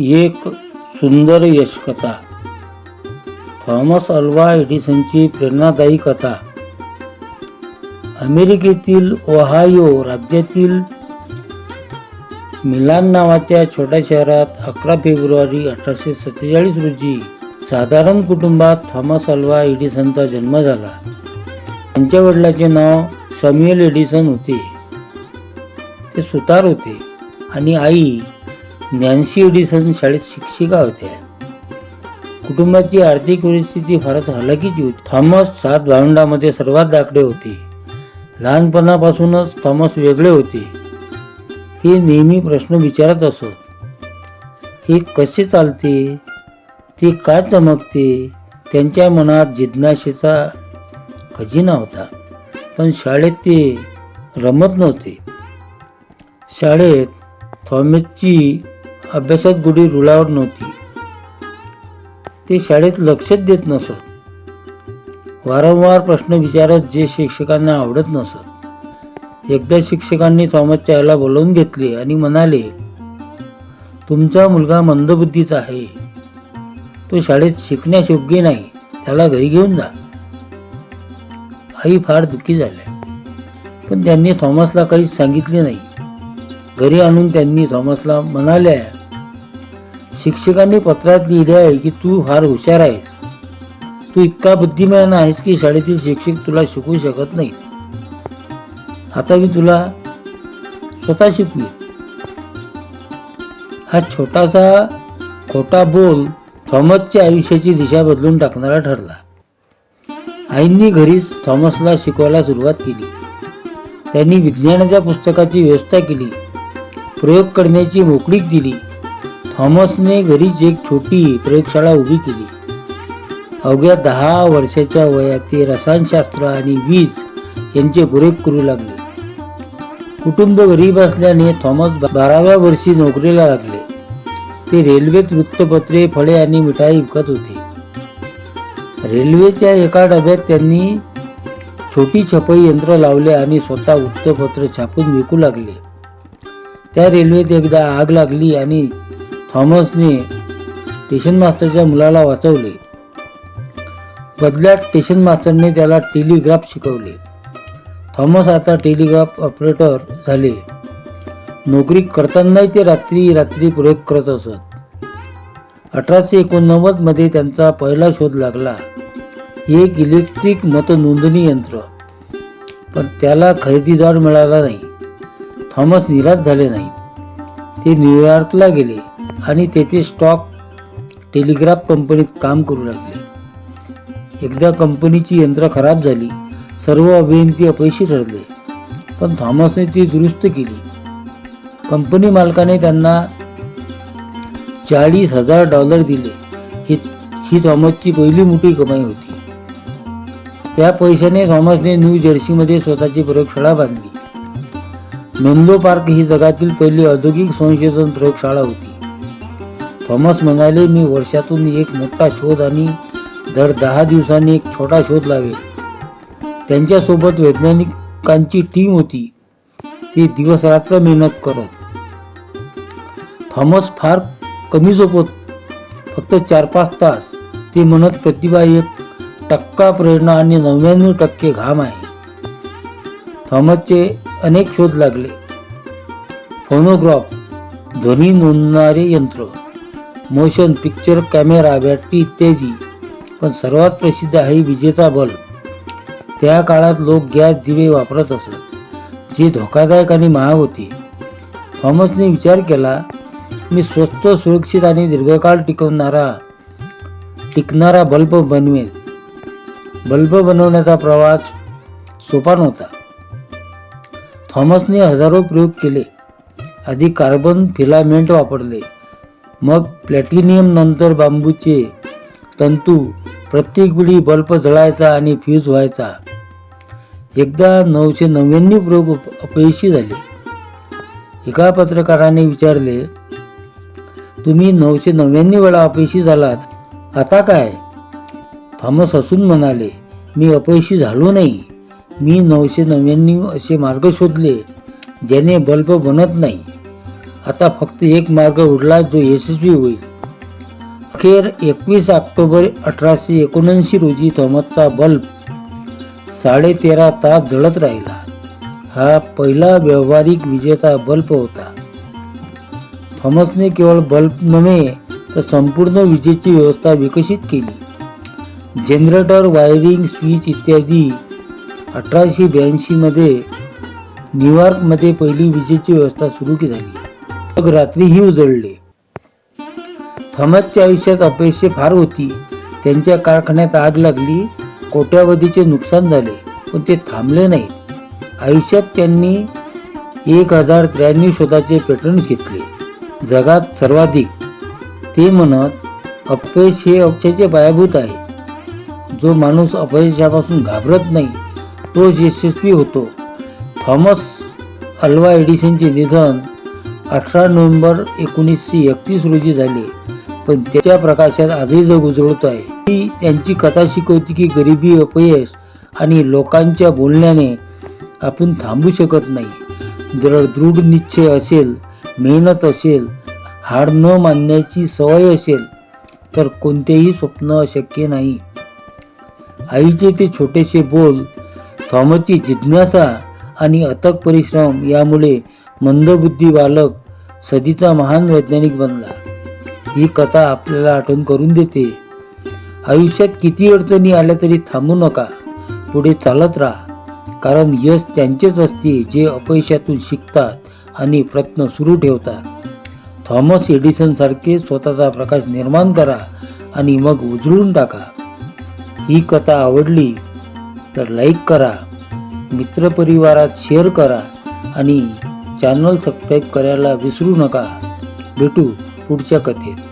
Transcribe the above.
एक सुंदर यशकथा. Thomas Alva एडिसनची प्रेरणादायी कथा. अमेरिकेतील ओहायो राज्यातील मिलान नावाच्या छोट्या शहरात अकरा फेब्रुवारी अठराशे सत्तेचाळीस रोजी साधारण कुटुंबात थॉमस अल्वा एडिसनचा जन्म झाला. त्यांच्या वडिलाचे नाव सॅम्युएल एडिसन होते. ते सुतार होते आणि आई नॅन्सी एडिसन शाळेत शिक्षिका होत्या. कुटुंबाची आर्थिक परिस्थिती फारच हलाखीची होती. थॉमस सात भावंडामध्ये सर्वात दाखडे होते. लहानपणापासूनच थॉमस वेगळे होते. ते नेहमी प्रश्न विचारत असत. हे कसे चालते? ते का चमकते? त्यांच्या मनात जिज्ञासेचा खजिना होता. पण शाळेत ते रमत नव्हते. शाळेत थॉमसची अभ्यासात गुढी रुळावर नव्हती. ते शाळेत लक्षच देत नसत. वारंवार प्रश्न विचारत जे शिक्षकांना आवडत नसत. एकदा शिक्षकांनी थॉमसच्या आईला बोलवून घेतले आणि म्हणाले तुमचा मुलगा मंदबुद्धीचा आहे. तो शाळेत शिकण्यास योग्य नाही. त्याला घरी घेऊन जा. आई फार दुःखी झाल्या. पण त्यांनी थॉमसला काहीच सांगितले नाही. घरी आणून त्यांनी थॉमसला म्हणाल्या शिक्षकांनी पत्रात लिहिले आहे की तू फार हुशार आहेस. तू इतका बुद्धिमान आहेस की शाळेतील शिक्षक तुला शिकवू शकत नाही आता मी तुला स्वतः शिकवी हा छोटासा खोटा बोल थॉमसच्या आयुष्याची दिशा बदलून टाकणारा ठरला. आईंनी घरीच थॉमसला शिकवायला सुरुवात केली. त्यांनी विज्ञानाच्या पुस्तकाची व्यवस्था केली. प्रयोग करण्याची मोकळीक दिली. थॉमसने घरीच एक छोटी प्रयोगशाळा उभी केली. अवघ्या दहा वर्षाच्या वयात ते रसायनशास्त्र आणि वीज यांचे प्रयोग करू लागले. कुटुंब गरीब असल्याने थॉमस बाराव्या वर्षी नोकरीला लागले. ते रेल्वेत वृत्तपत्रे फळे आणि मिठाई विकत होते. रेल्वेच्या एका डब्यात त्यांनी छोटी छपाई यंत्र लावले आणि स्वतः वृत्तपत्र छापून विकू लागले. त्या रेल्वेत एकदा आग लागली आणि थॉमसने स्टेशन मास्टरच्या मुलाला वाचवले. बदल्यात स्टेशन मास्टरने त्याला टेलिग्राफ शिकवले. थॉमस आता टेलिग्राफ ऑपरेटर झाले. नोकरी करतानाही ते रात्री रात्री प्रयोग करत असत. अठराशे एकोणनव्वदमध्ये त्यांचा पहिला शोध लागला. एक इलेक्ट्रिक मतनोंदणी यंत्र. पण त्याला खरेदीदार मिळाला नाही. थॉमस निराश झाले नाही. ते न्यूयॉर्कला गेले. आणि तेथे स्टॉक टेलिग्राफ कंपनीत काम करू लागले. एकदा कंपनीची यंत्र खराब झाली सर्व अभियंती अपयशी ठरले. पण थॉमसने ती दुरुस्त केली. कंपनी मालकाने त्यांना चाळीस हजार डॉलर दिले. ही ही थॉमसची पहिली मोठी कमाई होती. त्या पैशाने थॉमसने न्यू जर्सीमध्ये स्वतःची प्रयोगशाळा बांधली. मेंदो पार्क ही जगातील पहिली औद्योगिक संशोधन प्रयोगशाळा होती. थॉमस म्हणाले मी वर्षातून एक मोठा शोध आणि दर दहा दिवसांनी एक छोटा शोध लावेल. त्यांच्यासोबत वैज्ञानिकांची टीम होती. ती दिवसरात्र मेहनत करत. थॉमस फार कमी झोपत फक्त चार पाच तास. ते म्हणत प्रतिभा एक टक्का प्रेरणा आणि नव्याण्णव टक्के घाम आहे. थॉमसचे अनेक शोध लागले. फोनोग्राफ ध्वनी नोंदणारे यंत्र. मोशन पिक्चर कॅमेरा बॅटरी इत्यादी. पण सर्वात प्रसिद्ध आहे विजेचा बल्ब. त्या काळात लोक गॅस दिवे वापरत असत जे धोकादायक आणि महाग होते. थॉमसने विचार केला मी स्वस्त सुरक्षित आणि दीर्घकाळ टिकवणारा टिकणारा बल्ब बनवेन. बल्ब बनवण्याचा प्रवास सोपा नव्हता. थॉमसने हजारो प्रयोग केले. आधी कार्बन फिलामेंट वापरले. मग प्लॅटिनियम नंतर बांबूचे तंतू प्रत्येक वेळी बल्ब जळायचा आणि फ्यूज व्हायचा. एकदा नऊशे नव्याण्णव प्रयोग अपयशी झाले. एका पत्रकाराने विचारले तुम्ही नऊशे नव्याण्णव वेळा अपयशी झालात. आता काय? थॉमस हसून म्हणाले मी अपयशी झालो नाही. मी नऊशे नव्याण्णव असे मार्ग शोधले ज्याने बल्ब बनत नाही. आता फक्त एक मार्ग उरला जो यशस्वी होईल. अखेर एकवीस ऑक्टोबर अठराशे एकोणऐंशी रोजी थॉमसचा बल्ब साडेतेरा तास जळत राहिला. हा पहिला व्यावहारिक विजेता बल्ब होता. थॉमसने केवळ बल्ब नव्हे तर संपूर्ण विजेची व्यवस्था विकसित केली. जनरेटर वायरिंग स्विच इत्यादी अठराशे ब्याऐंशीमध्ये न्यूयॉर्कमध्ये पहिली विजेची व्यवस्था सुरू झाली. मग रात्रीही उजळले. थॉमसच्या आयुष्यात अपयशे फार होती. त्यांच्या कारखान्यात आग लागली कोट्यावधीचे नुकसान झाले पण ते थांबले नाही. आयुष्यात त्यांनी एक हजार त्र्याण्णव शोधाचे पेटंट घेतले. जगात सर्वाधिक. ते म्हणत अपयश हे अपयशाचे पायाभूत आहे. जो माणूस अपयशापासून घाबरत नाही तो यशस्वी होतो. थॉमस अल्वा एडिसनचे निधन अठरा नोव्हेंबर एकोणीसशे एकतीस रोजी झाले पण त्याच्या प्रकाशात आजही जग उजळत आहे. ती त्यांची कथा शिकवते की गरिबी अपयश आणि लोकांच्या बोलण्याने आपण थांबू शकत नाही. जर दृढ निश्चय असेल मेहनत असेल हार न मानण्याची सवय असेल तर कोणतेही स्वप्न अशक्य नाही. आईचे ते छोटेसे बोल थॉमसची जिज्ञासा आणि अथक परिश्रम यामुळे मंदबुद्धी बालक सदीचा महान वैज्ञानिक बनला. ही कथा आपल्याला आठवण करून देते. आयुष्यात किती अडचणी आल्या तरी थांबू नका. पुढे चालत राहा. कारण यश त्यांचेच असते जे अपयशातून शिकतात आणि प्रयत्न सुरू ठेवतात. थॉमस एडिसन सारखे स्वतःचा प्रकाश निर्माण करा आणि मग उजळून टाका. ही कथा आवडली तर लाईक करा मित्रपरिवारात शेअर करा आणि चॅनल सबस्क्राईब करायला विसरू नका. भेटू पुढच्या कथेत.